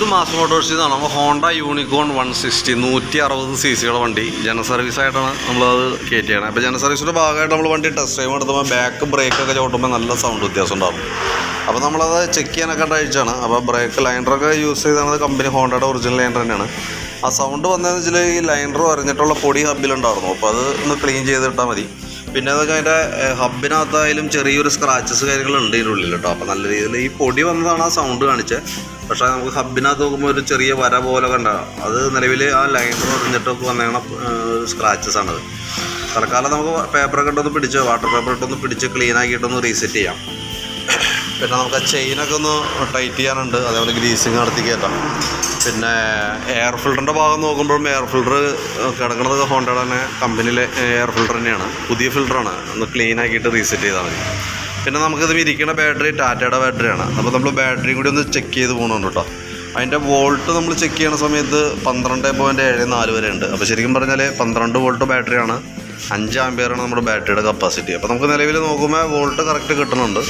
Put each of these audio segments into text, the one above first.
ഇത് മാസ് നിന്നാണ് നമ്മൾ ഹോണ്ട യൂണിക്കോൺ വൺ സിക്സ്റ്റി നൂറ്റി അറുപത് സി സിയുടെ വണ്ടി. ജന സർവീസ് ആയിട്ടാണ് നമ്മളത് കയറ്റിയാണ്. അപ്പോൾ ജന സർവീസിന്റെ ഭാഗമായിട്ട് നമ്മൾ വണ്ടി ടെസ്റ്റ് ഡ്രൈവ് എടുത്തുമ്പോൾ ബാക്ക് ബ്രേക്കൊക്കെ ചവിട്ടുമ്പോൾ നല്ല സൗണ്ട് വ്യത്യാസം ഉണ്ടാകും അപ്പോൾ നമ്മളത് ചെക്ക് ചെയ്യാനൊക്കെ അയച്ചാണ് അപ്പോൾ ബ്രേക്ക് ലൈനറൊക്കെ യൂസ് ചെയ്തത് കമ്പനി ഹോണ്ടയുടെ ഒറിജിനൽ ലൈനർ തന്നെയാണ്. ആ സൗണ്ട് വന്നതെന്ന് വെച്ചാൽ ഈ ലൈനർ അറിഞ്ഞിട്ടുള്ള പൊടി ഹബിലുണ്ടായിരുന്നു അപ്പോൾ അത് ഒന്ന് ക്ലീൻ ചെയ്തിട്ടാൽ മതി. പിന്നെ അതൊക്കെ അതിന്റെ ഹബിനകത്തായാലും ചെറിയൊരു സ്ക്രാച്ചസ് കാര്യങ്ങളുണ്ട് ഇതിന്റെ ഉള്ളിൽ കേട്ടോ അപ്പോൾ നല്ല രീതിയിൽ ഈ പൊടി വന്നതാണ് ആ സൗണ്ട് കാണിച്ചത് പക്ഷേ നമുക്ക് ഹബിനകത്ത് നോക്കുമ്പോൾ ഒരു ചെറിയ വര പോലെ കണ്ട അത് നിലവിൽ ആ ലൈനർ പറഞ്ഞിട്ടൊക്കെ വന്നേണ സ്ക്രാച്ചസ് ആണത്. തൽക്കാലം നമുക്ക് പേപ്പറൊക്കെ ഇട്ടൊന്ന് പിടിച്ച് വാട്ടർ പേപ്പർ ഇട്ടൊന്ന് പിടിച്ച് ക്ലീൻ ആക്കിയിട്ടൊന്ന് റീസെറ്റ് ചെയ്യാം. പിന്നെ നമുക്ക് ചെയിനൊക്കെ ഒന്ന് ടൈറ്റ് ചെയ്യാനുണ്ട്. അതേപോലെ ഗ്രീസിങ് നടത്തി കയറ്റാം പിന്നെ എയർ ഫിൽറ്ററിന്റെ ഭാഗം നോക്കുമ്പോഴും എയർ ഫിൽറ്റർ കിടക്കുന്നത് ഹോണ്ടയുടെ തന്നെ കമ്പനിയിലെ എയർ ഫിൽറ്റർ തന്നെയാണ്. പുതിയ ഫിൽറ്ററാണ് ഒന്ന് ക്ലീൻ ആക്കിയിട്ട് റീസെറ്റ് ചെയ്താൽ മതി. പിന്നെ നമുക്കിത് ഇരിക്കുന്ന ബാറ്ററി ടാറ്റയുടെ ബാറ്ററിയാണ് അപ്പോൾ നമ്മൾ ബാറ്ററിയും കൂടി ഒന്ന് ചെക്ക് ചെയ്ത് പോകണുണ്ട് കേട്ടോ. അതിന്റെ വോൾട്ട് നമ്മൾ ചെക്ക് ചെയ്യുന്ന സമയത്ത് പന്ത്രണ്ട് പോയിന്റ് ഏഴ് നാല് വരെ ഉണ്ട്. അപ്പോൾ ശരിക്കും പറഞ്ഞാൽ പന്ത്രണ്ട് വോൾട്ട് ബാറ്ററിയാണ് അഞ്ച് പേരാണ് നമ്മുടെ ബാറ്ററിയുടെ കപ്പാസിറ്റി അപ്പോൾ നമുക്ക് നിലവിൽ നോക്കുമ്പോൾ വോൾട്ട് കറക്റ്റ് കിട്ടുന്നുണ്ട്.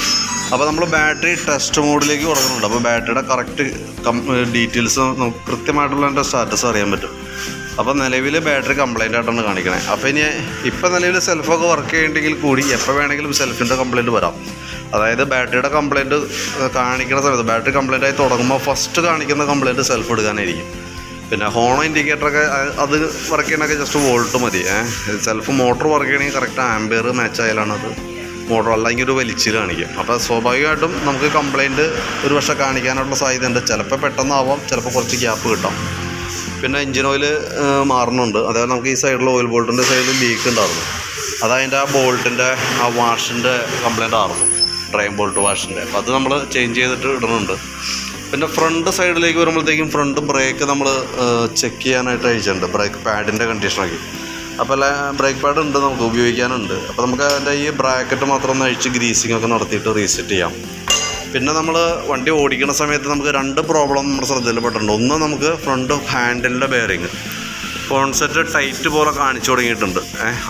അപ്പോൾ നമ്മൾ ബാറ്ററി ടെസ്റ്റ് മോഡിലേക്ക് കൊടുക്കുന്നുണ്ട്. അപ്പോൾ ബാറ്ററിയുടെ കറക്റ്റ് ഡീറ്റെയിൽസ് നമുക്ക് കൃത്യമായിട്ടുള്ള എന്റെ സ്റ്റാറ്റസ് അറിയാൻ പറ്റും. അപ്പോൾ നിലവിൽ ബാറ്ററി കംപ്ലൈന്റ് ആയിട്ടാണ് കാണിക്കണേ. അപ്പോൾ ഇനി ഇപ്പം നിലവിൽ സെൽഫൊക്കെ വർക്ക് ചെയ്യേണ്ടെങ്കിൽ കൂടി എപ്പോൾ വേണമെങ്കിലും സെൽഫിന്റെ കംപ്ലൈന്റ് വരാം. അതായത് ബാറ്ററിയുടെ കംപ്ലൈന്റ് കാണിക്കുന്ന സമയത്ത് ബാറ്ററി കംപ്ലൈന്റ് ആയി തുടങ്ങുമ്പോൾ ഫസ്റ്റ് കാണിക്കുന്ന കംപ്ലൈന്റ് സെൽഫ് എടുക്കാനായിരിക്കും. പിന്നെ ഹോണോ ഇൻഡിക്കേറ്ററൊക്കെ അത് വർക്ക് ചെയ്യണമൊക്കെ ജസ്റ്റ് വോൾട്ട് മതി. ഏഹ് സെൽഫ് മോട്ടർ വർക്ക് ചെയ്യണമെങ്കിൽ കറക്റ്റ് ആംബിയർ മാച്ച് ആയാലാണ് അത്. മോട്ടർ അല്ലെങ്കിൽ ഒരു വലിച്ചിൽ കാണിക്കും. അപ്പോൾ സ്വാഭാവികമായിട്ടും നമുക്ക് കംപ്ലൈന്റ് ഒരു പക്ഷേ കാണിക്കാനുള്ള സാധ്യത സാധ്യതയുണ്ട്. ചിലപ്പോൾ പെട്ടെന്നാവാം ചിലപ്പോൾ കുറച്ച് ഗ്യാപ്പ് കിട്ടാം. പിന്നെ എഞ്ചിൻ ഓയിൽ മാറുന്നുണ്ട് അതായത് നമുക്ക് ഈ സൈഡിൽ ഓയിൽ ബോൾട്ടിന്റെ സൈഡിൽ ലീക്ക് ഉണ്ടായിരുന്നു. അതതിന്റെ ആ ബോൾട്ടിന്റെ ആ വാഷിന്റെ കംപ്ലൈന്റ് ആയിരുന്നു. ഡ്രൈൻ ബോൾട്ട് വാഷിന്റെ അപ്പോൾ അത് നമ്മൾ ചേഞ്ച് ചെയ്തിട്ട് ഇടുന്നുണ്ട് പിന്നെ ഫ്രണ്ട് സൈഡിലേക്ക് വരുമ്പോഴത്തേക്കും ഫ്രണ്ട് ബ്രേക്ക് നമ്മൾ ചെക്ക് ചെയ്യാനായിട്ട് അയച്ചിട്ടുണ്ട്. ബ്രേക്ക് പാഡിന്റെ കണ്ടീഷനൊക്കെ അപ്പോൾ അല്ല ബ്രേക്ക് പാഡ് ഉണ്ട് നമുക്ക് ഉപയോഗിക്കാനുണ്ട്. അപ്പോൾ നമുക്ക് അതിന്റെ ഈ ബ്രാക്കറ്റ് മാത്രം ഒന്ന് അഴിച്ച് ഗ്രീസിംഗ് ഒക്കെ നടത്തിയിട്ട് റീസെറ്റ് ചെയ്യാം. പിന്നെ നമ്മൾ വണ്ടി ഓടിക്കുന്ന സമയത്ത് നമുക്ക് രണ്ട് പ്രോബ്ലം നമ്മുടെ ശ്രദ്ധയിൽപ്പെട്ടിട്ടുണ്ട്. ഒന്ന് നമുക്ക് ഫ്രണ്ട് ഹാൻഡിലിന്റെ ബെയറിങ് കോൺസെറ്റ് ടൈറ്റ് പോലെ കാണിച്ചു തുടങ്ങിയിട്ടുണ്ട്.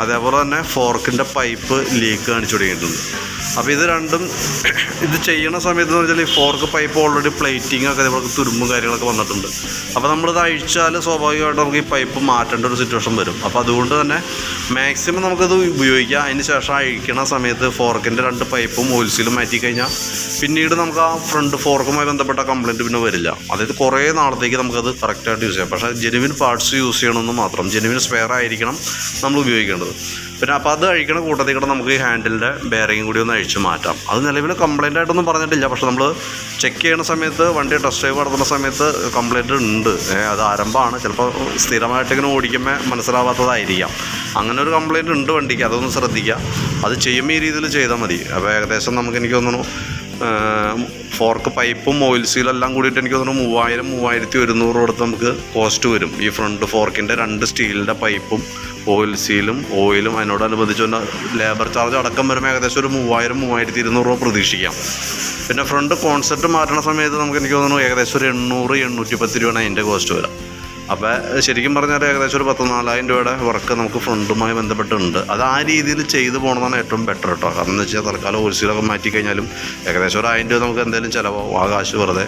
അതേപോലെ തന്നെ ഫോർക്കിന്റെ പൈപ്പ് ലീക്ക് കാണിച്ചു തുടങ്ങിയിട്ടുണ്ട്. അപ്പോൾ ഇത് രണ്ടും ഇത് ചെയ്യണ സമയത്ത് എന്ന് വെച്ചാൽ ഈ ഫോർക്ക് പൈപ്പ് ഓൾറെഡി പ്ലേറ്റിംഗ് ഒക്കെ ഇതേപോലെ തുരുമ്പും കാര്യങ്ങളൊക്കെ വന്നിട്ടുണ്ട്. അപ്പോൾ നമ്മളിത് അഴിച്ചാൽ സ്വാഭാവികമായിട്ട് നമുക്ക് ഈ പൈപ്പ് മാറ്റേണ്ട ഒരു സിറ്റുവേഷൻ വരും. അപ്പോൾ അതുകൊണ്ട് തന്നെ മാക്സിമം നമുക്കത് ഉപയോഗിക്കാം. അതിന് ശേഷം അഴിക്കണ സമയത്ത് ഫോർക്കിന്റെ രണ്ട് പൈപ്പും ഓയിൽസിലും മാറ്റി കഴിഞ്ഞാൽ പിന്നീട് നമുക്ക് ആ ഫ്രണ്ട് ഫോർക്കുമായി ബന്ധപ്പെട്ട കംപ്ലയിന്റ് പിന്നെ വരില്ല. അതായത് കുറേ നാളത്തേക്ക് നമുക്കത് കറക്റ്റായിട്ട് യൂസ് ചെയ്യാം. പക്ഷേ ജെനുവിൻ പാർട്സ് യൂസ് ചെയ്യണമെന്ന് മാത്രം. ജെനുവിൻ സ്പെയർ ആയിരിക്കണം നമ്മൾ ഉപയോഗിക്കേണ്ടത്. പിന്നെ അപ്പോൾ അത് അഴിക്കണ കൂട്ടത്തിൽ കൂടെ നമുക്ക് ഈ ഹാൻഡിലിന്റെ ബെയറിങ് കൂടി ഒന്ന് അഴിച്ച് മാറ്റാം. അത് നിലവിൽ കംപ്ലൈന്റ് ആയിട്ടൊന്നും പറഞ്ഞിട്ടില്ല. പക്ഷേ നമ്മൾ ചെക്ക് ചെയ്യുന്ന സമയത്ത് വണ്ടി ടെസ്റ്റ് ഡ്രൈവ് നടത്തുന്ന സമയത്ത് കംപ്ലൈന്റ് ഉണ്ട്. അത് ആരംഭമാണ്. ചിലപ്പോൾ സ്ഥിരമായിട്ട് ഇങ്ങനെ ഓടിക്കുമ്പോൾ മനസ്സിലാവാത്തതായിരിക്കാം. അങ്ങനെ ഒരു കംപ്ലൈന്റ് ഉണ്ട് വണ്ടിക്ക്. അതൊന്ന് ശ്രദ്ധിക്കുക. അത് ചെയ്യുമ്പോൾ ഈ രീതിയിൽ ചെയ്താൽ മതി. അപ്പോൾ ഏകദേശം നമുക്ക് എനിക്ക് തോന്നുന്നു ഫോർക്ക് പൈപ്പും ഓയിൽ സീലും എല്ലാം കൂടിയിട്ട് എനിക്ക് തോന്നുന്നു മൂവായിരം മൂവായിരത്തി ഒരുന്നൂറ് കൊടുത്ത് നമുക്ക് കോസ്റ്റ് വരും. ഈ ഫ്രണ്ട് ഫോർക്കിന്റെ രണ്ട് സ്റ്റീലിന്റെ പൈപ്പും ഓയിൽ സീലും ഓയിലും അതിനോടനുബന്ധിച്ച് തന്നെ ലേബർ ചാർജ് അടക്കം വരുമ്പോൾ ഏകദേശം ഒരു മൂവായിരം മൂവായിരത്തി ഇരുന്നൂറ് രൂപ പ്രതീക്ഷിക്കാം. പിന്നെ ഫ്രണ്ട് കോൺസെപ്റ്റ് മാറ്റുന്ന സമയത്ത് നമുക്ക് എനിക്ക് തോന്നുന്നു ഏകദേശം ഒരു എണ്ണൂറ് എണ്ണൂറ്റി പത്ത് രൂപയാണ് അതിന്റെ കോസ്റ്റ് വരാം. അപ്പോൾ ശരിക്കും പറഞ്ഞാൽ ഏകദേശം ഒരു പത്ത് നാലായിരം രൂപയുടെ വർക്ക് നമുക്ക് ഫ്രണ്ടുമായി ബന്ധപ്പെട്ടുണ്ട് അത് ആ രീതിയിൽ ചെയ്തു പോകണമെന്നാണ് ഏറ്റവും ബെറ്റർ കേട്ടോ കാരണം എന്ന് വെച്ചാൽ തൽക്കാലം ഹോൾസെയിലൊക്കെ മാറ്റി കഴിഞ്ഞാലും ഏകദേശം ഒരു ആയിരം രൂപ നമുക്ക് എന്തെങ്കിലും ചിലവോ ആ കാശ് വെറുതെ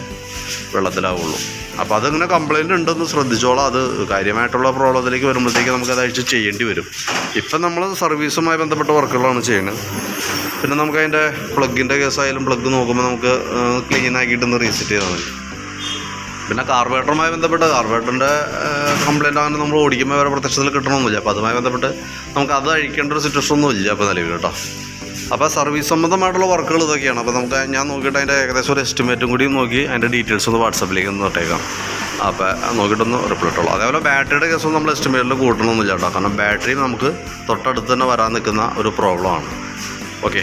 വെള്ളത്തിലാവുള്ളൂ. അപ്പോൾ അതിങ്ങനെ കംപ്ലൈന്റ് ഉണ്ടെന്ന് ശ്രദ്ധിച്ചോളാം. അത് കാര്യമായിട്ടുള്ള പ്രോബ്ലത്തിലേക്ക് വരുമ്പോഴത്തേക്ക് നമുക്ക് അതായിട്ട് ചെയ്യേണ്ടി വരും. ഇപ്പം നമ്മൾ സർവീസുമായി ബന്ധപ്പെട്ട വർക്കുകളാണ് ചെയ്യുന്നത്. പിന്നെ നമുക്ക് അതിന്റെ പ്ലഗിന്റെ കേസായാലും പ്ലഗ് നോക്കുമ്പോൾ നമുക്ക് ക്ലീൻ ആക്കിയിട്ടൊന്ന് റീസെറ്റ് ചെയ്താൽ മതി. പിന്നെ കാർബേറ്ററുമായി ബന്ധപ്പെട്ട് കാർബേറ്ററിന്റെ കംപ്ലയിന്റ് അങ്ങനെ നമ്മൾ ഓടിക്കുമ്പോൾ വരെ പ്രത്യക്ഷത്തിൽ കിട്ടണമെന്നില്ല അപ്പോൾ അതുമായി ബന്ധപ്പെട്ട് നമുക്ക് അത് അഴിക്കേണ്ട ഒരു സിറ്റുവേഷൻ ഒന്നും ഇല്ല അപ്പോൾ നിലവിൽ കേട്ടോ. അപ്പോൾ സർവീസ് സംബന്ധമായിട്ടുള്ള വർക്കുകൾ ഇതൊക്കെയാണ്. അപ്പോൾ നമുക്ക് ഞാൻ നോക്കിയിട്ട് അതിന്റെ ഏകദേശം ഒരു എസ്റ്റിമേറ്റും കൂടി നോക്കി അതിന്റെ ഡീറ്റെയിൽസ് ഒന്ന് വാട്സപ്പിലേക്ക് ഒന്ന് ഇട്ടേക്കാം. അപ്പോൾ നോക്കിയിട്ടൊന്ന് റിപ്ലൈ ഇട്ടുള്ളൂ അതേപോലെ ബാറ്ററിയുടെ കേസ് നമ്മൾ എസ്റ്റിമേറ്റിൽ കൂട്ടണമെന്നില്ല കേട്ടോ. കാരണം ബാറ്ററി നമുക്ക് തൊട്ടടുത്ത് തന്നെ വരാൻ നിൽക്കുന്ന ഒരു പ്രോബ്ലമാണ് ഓക്കെ